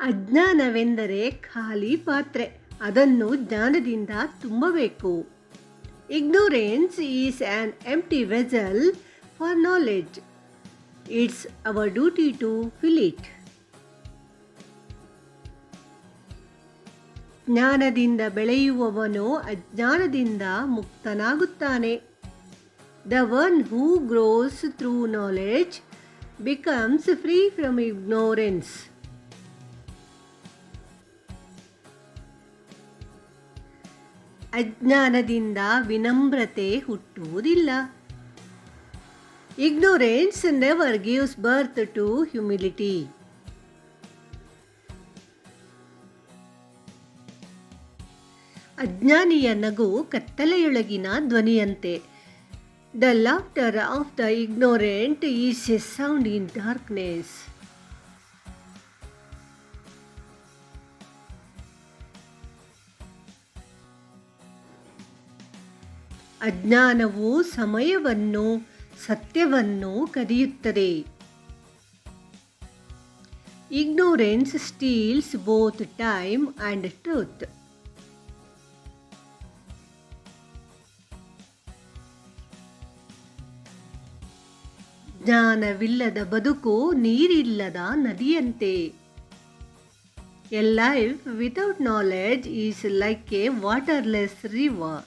ಅಜ್ಞಾನವೆಂದರೆ ಖಾಲಿ ಪಾತ್ರೆ. ಅದನ್ನು ಜ್ಞಾನದಿಂದ ತುಂಬಬೇಕು. Ignorance is an empty vessel for knowledge it's our duty to fill it ಜ್ಞಾನದಿಂದ ಬೆಳೆಯುವವನು ಅಜ್ಞಾನದಿಂದ ಮುಕ್ತನಾಗುತ್ತಾನೆ. The one who grows through knowledge becomes free from ignorance ಅಜ್ಞಾನದಿಂದ ವಿನಮ್ರತೆ ಹುಟ್ಟುವುದಿಲ್ಲ. Ignorance never gives birth to humility ಅಜ್ಞಾನಿಯ ನಗು ಕತ್ತಲೆಯೊಳಗಿನ ಧ್ವನಿಯಂತೆ. The laughter of the ignorant is a sound in darkness ಅಜ್ಞಾನವು ಸಮಯವನ್ನು ಸತ್ಯವನ್ನು ಕದಿಯುತ್ತದೆ. Ignorance steals both time and truth ಜ್ಞಾನವಿಲ್ಲದ ಬದುಕು ನೀರಿಲ್ಲದ ನದಿಯಂತೆ. A life without knowledge is like a waterless river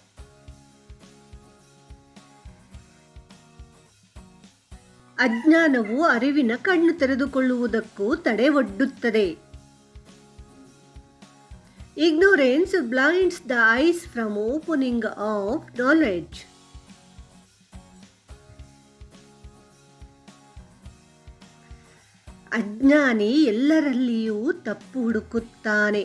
ಅಜ್ಞಾನವು ಅರಿವಿನ ಕಣ್ಣು ತೆರೆದುಕೊಳ್ಳುವುದಕ್ಕೂ ತಡೆ ಒಡ್ಡುತ್ತದೆ ignorance blinds the eyes from opening of knowledge ಅಜ್ಞಾನಿ ಎಲ್ಲರಲ್ಲಿಯೂ ತಪ್ಪು ಹುಡುಕುತ್ತಾನೆ.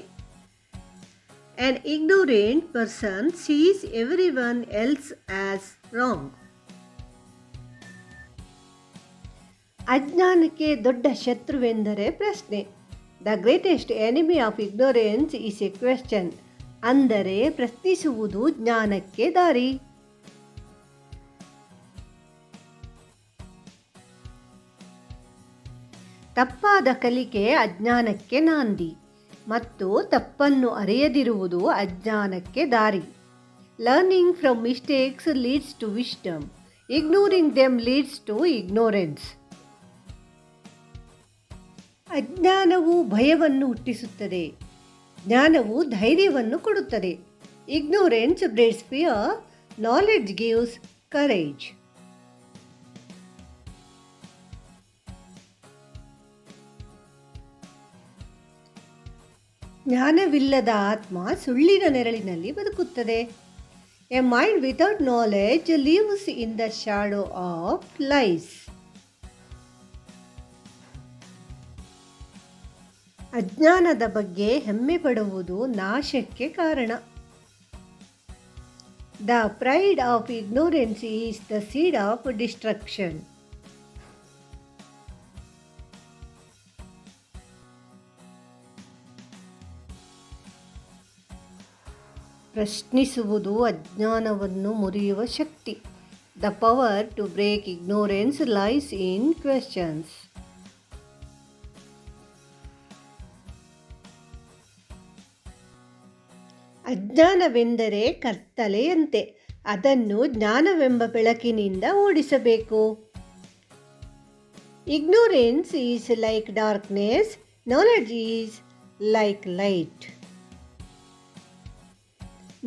An ignorant person sees everyone else as wrong ಅಜ್ಞಾನಕ್ಕೆ ದೊಡ್ಡ ಶತ್ರುವೆಂದರೆ ಪ್ರಶ್ನೆ. The greatest enemy of ignorance is a question ಅಂದರೆ ಪ್ರಶ್ನಿಸುವುದು ಜ್ಞಾನಕ್ಕೆ ದಾರಿ. ತಪ್ಪಾದ ಕಲಿಕೆ ಅಜ್ಞಾನಕ್ಕೆ ನಾಂದಿ ಮತ್ತು ತಪ್ಪನ್ನು ಅರಿಯದಿರುವುದು ಅಜ್ಞಾನಕ್ಕೆ ದಾರಿ. Learning from mistakes leads to wisdom ignoring them leads to ignorance ಅಜ್ಞಾನವು ಭಯವನ್ನು ಹುಟ್ಟಿಸುತ್ತದೆ. ಜ್ಞಾನವು ಧೈರ್ಯವನ್ನು ಕೊಡುತ್ತದೆ. Ignorance breeds fear knowledge gives courage ಜ್ಞಾನವಿಲ್ಲದ ಆತ್ಮ ಸುಳ್ಳಿನ ನೆರಳಿನಲ್ಲಿ ಬದುಕುತ್ತದೆ. A mind without knowledge lives in the shadow of lies ಅಜ್ಞಾನದ ಬಗ್ಗೆ ಹೆಮ್ಮೆ ಪಡುವುದು ನಾಶಕ್ಕೆ ಕಾರಣ. The pride of ignorance is the seed of destruction ಪ್ರಶ್ನಿಸುವುದು ಅಜ್ಞಾನವನ್ನು ಮುರಿಯುವ ಶಕ್ತಿ. The power to break ignorance lies in questions ಅಜ್ಞಾನವೆಂದರೆ ಕತ್ತಲೆಯಂತೆ ಅದನ್ನು ಜ್ಞಾನವೆಂಬ ಬೆಳಕಿನಿಂದ ಓಡಿಸಬೇಕು. Ignorance is like darkness knowledge is like light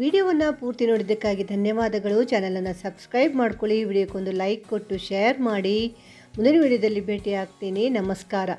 ವಿಡಿಯೋವನ್ನು ಪೂರ್ತಿ ನೋಡಿದ್ದಕ್ಕಾಗಿ ಧನ್ಯವಾದಗಳು. ಚಾನಲನ್ನು ಸಬ್ಸ್ಕ್ರೈಬ್ ಮಾಡ್ಕೊಳ್ಳಿ. ವಿಡಿಯೋಕ್ಕೊಂದು ಲೈಕ್ ಕೊಟ್ಟು ಶೇರ್ ಮಾಡಿ. ಮುಂದಿನ ವಿಡಿಯೋದಲ್ಲಿ ಭೇಟಿ ಆಗ್ತೀನಿ ನಮಸ್ಕಾರ.